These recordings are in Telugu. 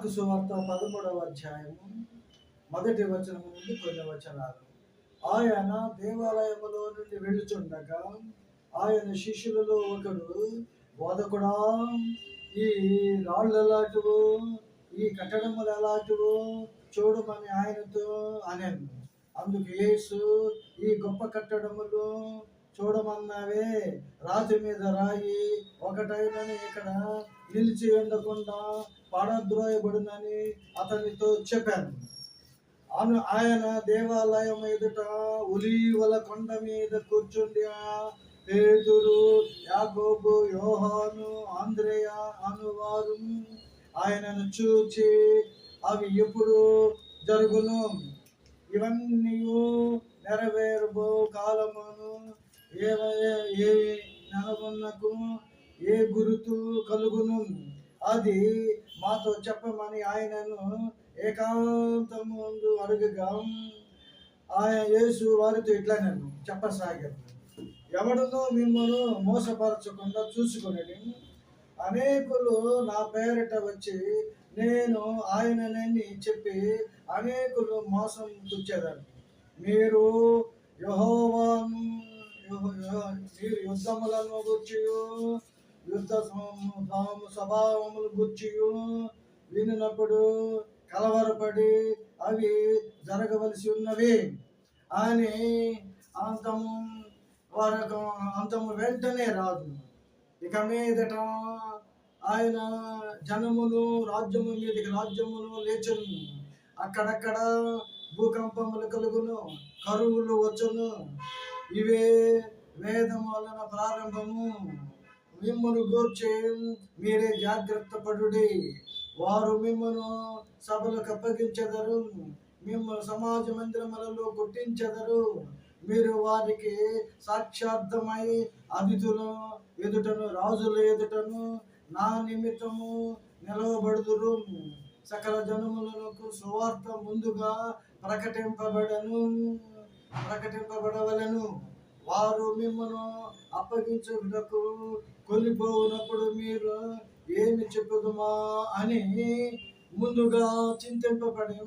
మార్కు సువార్త పదమూడవ అధ్యాయము మొదటి వచనం నుండి కొన్ని వచనాలు. ఆయన దేవాలయములో నుండి వెళుచుండగా ఆయన శిష్యులలో ఒకడు బోధకుడా ఈ రాళ్ళు ఎలాంటివో ఈ కట్టడములు ఎలాంటివో చూడమని ఆయనతో అనెను. అందుకు యేసు ఈ గొప్ప కట్టడములు చూడమన్నావే? రాతి మీద రాయి ఒకటైనని ఇక్కడ నిలిచి ఉండకుండా పడద్రోయబడునని అతనితో చెప్పాను. అను ఆయన దేవాలయం ఎదుట ఉలీవల కొండ మీద కూర్చుండి పేదురు యాగోబు యోహాను ఆంధ్రేయ అనువారు. ఆయనను చూచి అవి ఎప్పుడు జరుగును? ఇవన్నీ నెరవేరుబో కాలమును ఏ నెలవన్నకు ఏ గురుతు కలుగును? అది మాతో చెప్పమని ఆయనను ఏకాంతము ముందు అడుగగా ఆయన యేసు వారితో ఇట్లా నేను చెప్పసాగారు ఎవడనో మిమ్మల్ని మోసపరచకుండా చూసుకొని అనేకులు నా పేరిట వచ్చి నేను ఆయననని చెప్పి అనేకులు మోసం తుచ్చేదాన్ని మీరు యహోవాను యుద్ధములను గుర్చి యుద్ధ స్వభావములు గుర్చి వినినప్పుడు కలవరపడి అవి జరగవలసి ఉన్నవి. అని అంతము వారికి అంతము వెంటనే రాదు. ఇక మీదట ఆయన జనమును రాజ్యము మీదకి రాజ్యమును లేచును. అక్కడక్కడ భూకంపములు కలుగును కరువులు వచ్చును. ఇవే వేదం వలన ప్రారంభము. మిమ్మను గూర్చి మీరే జాగ్రత్త పడుడి. వారు మిమ్మను సభలకు అప్పగించెదరు. మిమ్మల్ని సమాజ మందిరములలో కొట్టించెదరు. మీరు వారికి సాక్షార్థమై అతిథుల ఎదుటను రాజుల ఎదుటను నా నిమిత్తము నిలవబడుదురు. సకల జనములకు సువార్త ముందుగా ప్రకటింపబడను. ప్రకటింపబడవలను. వారు మిమ్మను అప్పగించుటకు కొలిపోవునప్పుడు మీరు ఏమి చెప్పుదుమా అని ముందుగా చింతింపబడి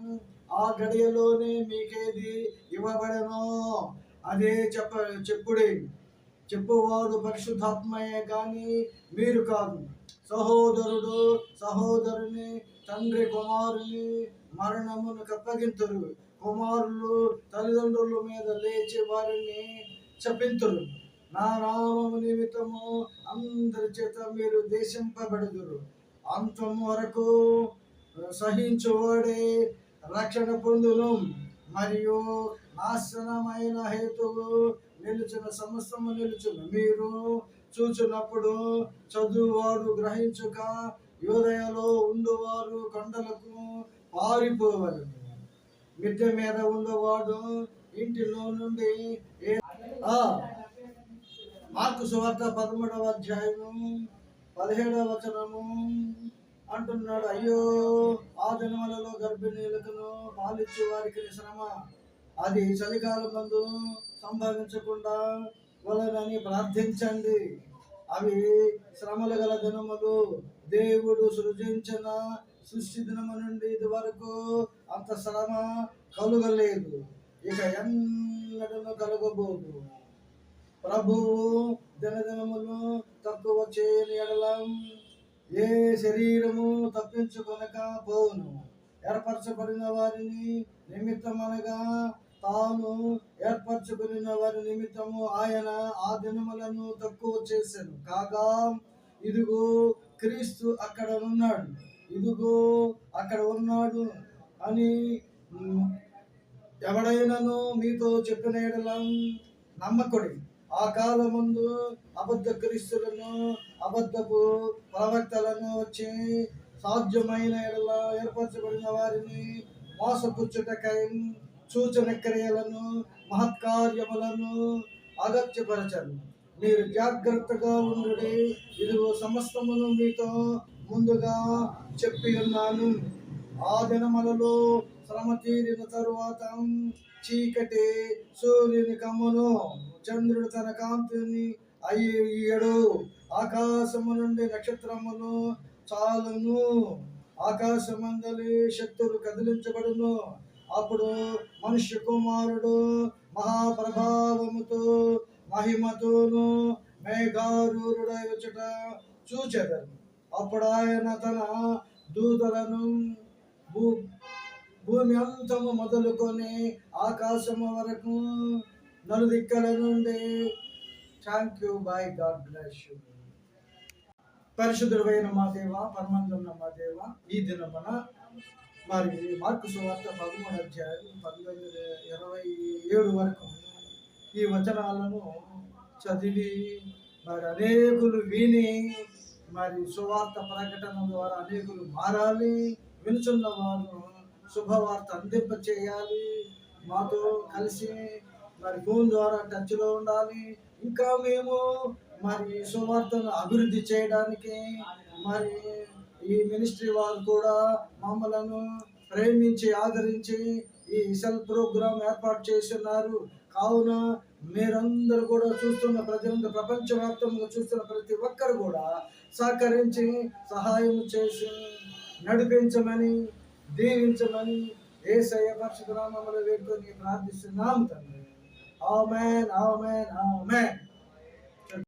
ఆ గడియలోనే మీకేది ఇవ్వబడను అదే చెప్ప చెప్పుడే చెప్పువాడు పరిశుద్ధాత్మయే కానీ మీరు కాదు. సహోదరుడు సహోదరుని తండ్రి కుమారుని మరణమును కప్పగింతురు కుమారులు తల్లిదండ్రుల మీద లేచి వారిని చెప్పింతురు నా నామము నిమిత్తము అందరి చేత మీరు దేశింపబడుదురు. అంతం వరకు సహించువాడే రక్షణ పొందును. మరియు నాశనమైన హేతువు నిలుచున్న సమస్తము నిలుచును. మీరు చూచున్నప్పుడు చదువువాడు గ్రహించుక యోదయలో ఉండువారు కొండలకు పారిపోవలను. మిద్దె మీద ఉన్నవాడు ఇంటిలో నుండి మార్కు సువార్త పదమూడవ అధ్యాయము పదిహేడవ వచనము అంటున్నాడు అయ్యో ఆ దినములలో గర్భిణీలకును పాలిచ్చు వారికి శ్రమ. అది చలికాలం మందు సంభవించకుండా వలనని ప్రార్థించండి. అవి శ్రమలు గల దినములు. దేవుడు సృజించిన సృష్టి దినము నుండి ఇది వరకు అంత శ్రమ కలుగలేదు. ఇక ఎన్నడను కలగబోదు. ప్రభువు దినదినములు తక్కువ చేయని ఎడలం ఏ శరీరము తప్పించుకొనక పోవును. ఏర్పరచబడిన వారిని నిమిత్తం అనగా తాను ఏర్పరచుకున్న వారి నిమిత్తము ఆయన ఆ దినములను తక్కువ చేశాను కాగా ఇదిగో క్రీస్తు అక్కడ ఉన్నాడు. ఇదిగో అక్కడ ఉన్నాడు అని ఎవడైనాను మీతో చెప్పిన నమ్మకుడి. ఆ కాలముందు అబద్ధ క్రీస్తులను అబద్ధపు ప్రవక్తలను వచ్చి సాధ్యమైన ఎడల ఏర్పరచబడిన వారిని మోసపుచ్చుటకై సూచన క్రియలను మహత్కార్యములను అగత్యపరచరు. మీరు జాగ్రత్తగా ఉండుడి. ఇదిగో సమస్తమును మీతో ముందుగా చెప్పి ఉన్నాను. ఆ దినములలో శ్రమ తీరిన తరువాత చీకటి సూర్యుని కమ్మును చంద్రుడు తన కాంతిని అయ్యేడు ఆకాశము నుండి నక్షత్రమును చాలును. ఆకాశమందలి శక్తులు కదిలించబడును. అప్పుడు మనుష్య కుమారుడు మహాప్రభావముతో మహిమతోను మేఘారూరుడై వచ్చట చూచెదను అప్పుడు ఆయన తన దూతలను భూ భూమి అంతము మొదలుకొని ఆకాశము వరకు నలుదిక్కల నుండి. Thank you bye God bless you పరిశుద్ధుడైన మా దేవ పరమందున్న మా దేవ ఈ దినమున మరి మార్కు సువార్త పదమూడు అధ్యాయం పంతొమ్మిది ఇరవై ఏడు ఈ వచనాలను చదివి మరి అనేకులు విని మరి సువార్త ప్రకటన ద్వారా అనేకులు మారాలి. వినుచున్న వారు శుభవార్త అందింప చేయాలి మాతో కలిసి మరి ఫోన్ ద్వారా టచ్లో ఉండాలి. ఇంకా మేము మరి సువార్తను అభివృద్ధి చేయడానికి మరి ఈ మినిస్ట్రీ వారు కూడా మమ్మలను ప్రేమించి ఆదరించి ఈ సెల్ ప్రోగ్రాం ఏర్పాటు చేస్తున్నారు. కావున మీరందరూ కూడా చూస్తున్న ప్రజలందరూ ప్రపంచవ్యాప్తంగా చూస్తున్న ప్రతి ఒక్కరు కూడా సహకరించి సహాయం చేసి నడిపించమని దీవించమని ఏసయ్య పరిశుద్ధ నామములో వేడుకొని ప్రార్థిస్తున్నాం తండ్రి. Amen amen amen.